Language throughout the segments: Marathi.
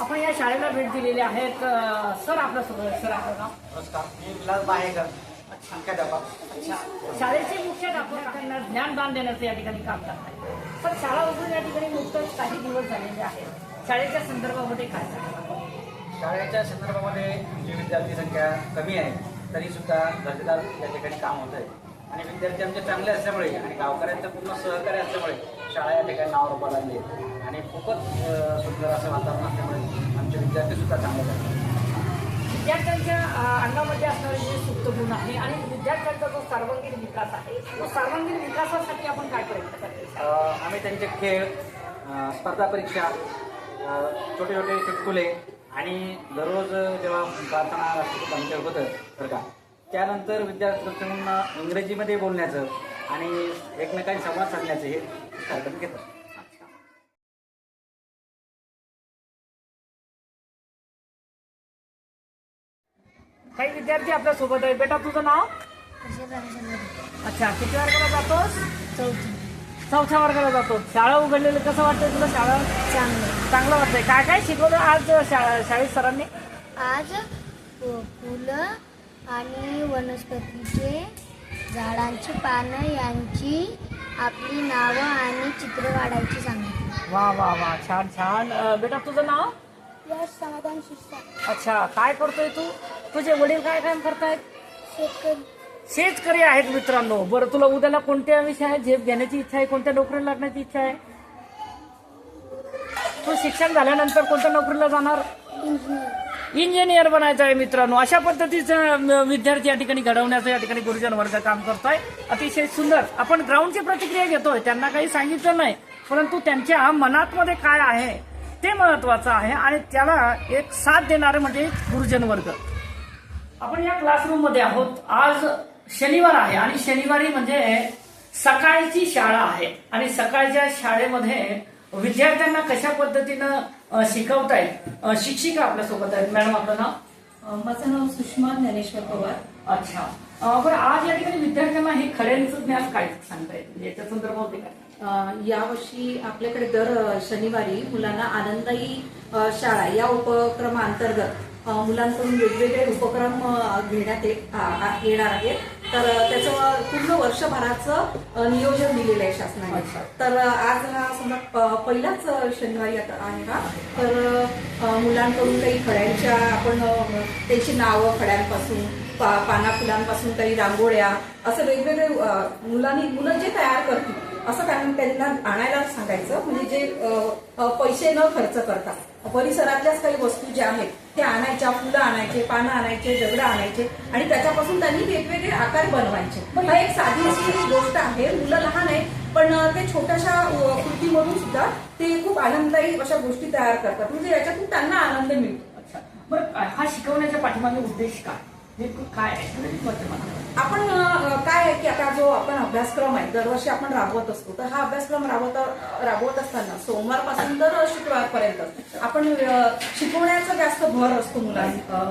आपण या शाळेला भेट दिलेली आहे तर सर आपलं सर आपलं नाव? नमस्कार मी विलास बाहेकर. अच्छा. शाळेचे मुख्याध्यापक त्यांना ज्ञानदान देण्याचं या ठिकाणी काम करतात पण शाळा उघडून या ठिकाणी नुकतंच काही दिवस झालेले आहेत. शाळेच्या संदर्भामध्ये काय शाळेच्या संदर्भामध्ये जी विद्यार्थी संख्या कमी आहे तरी सुद्धा दर्जेदार या ठिकाणी काम होत आहे आणि विद्यार्थी आमचे चांगले असल्यामुळे आणि गावकऱ्यांचं पूर्ण सहकार्य असल्यामुळे शाळा या ठिकाणी नाव रोपा लागली आहे. आणि खूपच सुंदर असं वातावरण असल्यामुळे आमचे विद्यार्थी सुद्धा चांगले आहेत. विद्यार्थ्यांच्या अंगामध्ये असणारे जे सुप्त गुण आहे आणि विद्यार्थ्यांचा जो सर्वांगीण विकास आहे तो सर्वांगीण विकासासाठी आपण काय प्रयत्न करतो? आम्ही त्यांचे खेळ स्पर्धा परीक्षा छोटे छोटे चुटकुले आणि दररोज जेव्हा प्रार्थना राष्ट्रपती आमच्या होतं बरं का? त्यानंतर विद्यार्थ्यांना इंग्रजीमध्ये बोलण्याचं आणि एकमेकांशी संवाद साधण्याचं हे कार्यक्रम घेतात. काही विद्यार्थी आपल्यासोबत आहे बेटा तुझं नाव? अच्छा किती वर्गाला जातोस? चौथी. चौथ्या वर्गाला जातो शाळा उघडलेली कसं वाटतंय तुला शाळा? चांगलं. चांगलं वाटतंय. काय काय शिकवलं आज शाळा शाळेत सरांनी? आज फुलं आणि वनस्पतीचे झाडांची पानं यांची आपली नावं आणि चित्र काढायची सांगितली. वा वा वा. छान छान. बेटा तुझं नाव? यश समाधान शिरसा अच्छा काय करतोय तू? तुझे वडील काय काम करतायत? शेतकरी. शेतकरी आहेत मित्रांनो. बरं तुला उद्याला कोणत्या विषयात झेप घेण्याची इच्छा आहे? कोणत्या नोकरीला लागण्याची इच्छा आहे? तू शिक्षण झाल्यानंतर कोणत्या नोकरीला जाणार? इंजिनियर इंजिनियर बनायचं आहे मित्रांनो. अशा पद्धतीचं विद्यार्थी या ठिकाणी घडवण्याचं या ठिकाणी गुरुजन वर्ग काम करतोय. अतिशय सुंदर. आपण ग्राउंडची प्रतिक्रिया घेतोय. त्यांना काही सांगितलं नाही. परंतु त्यांच्या मनात मध्ये काय आहे? ते महत्वाचं आहे आणि त्याला एक साथ देणारे म्हणजे गुरुजन वर्ग आपण या क्लासरूममध्ये आहोत. आज शनिवार आहे आणि शनिवारी म्हणजे सकाळची शाळा आहे. आणि सकाळच्या शाळेमध्ये विद्यार्थ्यांना कशा पद्धतीनं अ, शिकवतायत अ, शिक्षिका आपल्यासोबत आहेत. मॅडम आपलं नाव? माझं नाव सुषमा ज्ञानेश्वर पवार. अच्छा. बरं आज या ठिकाणी विद्यार्थ्यांना हे खड्यांचं ज्ञान काय सांगता येईल? याच्या संदर्भामध्ये काय यावर्षी आपल्याकडे दर शनिवारी मुलांना आनंदायी अ, शाळा या उपक्रमाअंतर्गत मुलांकडून वेगवेगळे उपक्रम घेण्यात येणार आहेत. तर त्याचं पूर्ण वर्षभराचं नियोजन दिलेलं आहे शासनाने. तर आज हा समजा पहिलाच शनिवारी आता आहे हा. तर मुलांकडून काही खड्यांच्या आपण त्यांची नावं खड्यांपासून पाना फुलांपासून काही रांगोळ्या असं वेगवेगळे मुलांनी मुलं जे तयार करतील असं त्यांना त्यांना आणायला सांगायचं. म्हणजे जे पैसे न खर्च करता परिसरातल्याच काही वस्तू ज्या आहेत ते आणायच्या फुलं आणायचे पानं आणायचे दगडं आणायचे आणि त्याच्यापासून त्यांनी वेगवेगळे आकार बनवायचे. हा एक साधी अशी गोष्ट आहे. मुलं लहान आहे पण ते छोट्याशा कृतीमधून सुद्धा ते खूप आनंददायी अशा गोष्टी तयार करतात. म्हणजे याच्यातून त्यांना आनंद मिळतो. अच्छा. बरं हा शिकवण्याच्या पाठीमागे उद्देश काय? नेमकं काय आहे? आपण काय आहे की आता जो आपण अभ्यासक्रम आहे दरवर्षी आपण राबवत असतो तर हा अभ्यासक्रम राबवत राबवत असताना सोमवारपासून तर शुक्रवारपर्यंत आपण शिकवण्याचा जास्त भर असतो मुलां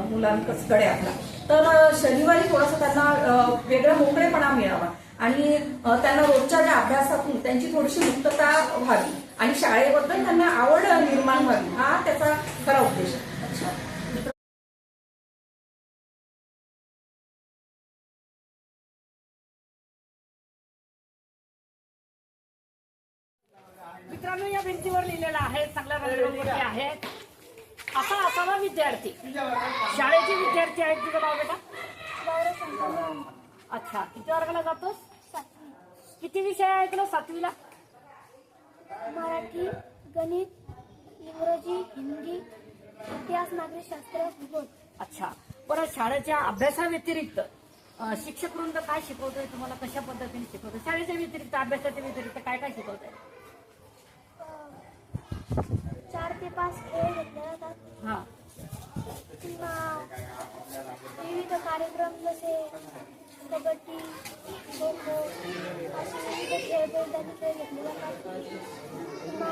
मुलांकडे आपला. तर शनिवारी थोडासा त्यांना वेगळा मोकळेपणा मिळावा आणि त्यांना रोजच्या ज्या अभ्यासातून त्यांची थोडीशी मुक्तता व्हावी आणि शाळेबद्दल त्यांना आवड निर्माण व्हावी हा त्याचा खरा उद्देश आहे. मित्रांनो या भिंतीवर लिहिलेलं आहे चांगल्या रंगरंगोटी आहेत असा असावा विद्यार्थी. शाळेचे विद्यार्थी आहेत तुझं नाव बेटा? अच्छा किती वर्गाला जातोस? किती विषय आहे तुला सातवीला? मराठी गणित इंग्रजी हिंदी इतिहास नागरिकशास्त्र भूगोल. अच्छा. बरं शाळेच्या अभ्यासाव्यतिरिक्त अं, शिक्षक वृंद काय शिकवतोय तुम्हाला? कशा पद्धतीने शिकवतोय? शाळेच्या व्यतिरिक्त अभ्यासाच्या व्यतिरिक्त काय काय शिकवतोय? चार ते पाच खेळ घेतले जातात हा. किंवा विविध कार्यक्रम जसे कबड्डी खो खो असे विविध खेळ बैलगाडी खेळ घेतले जातात. किंवा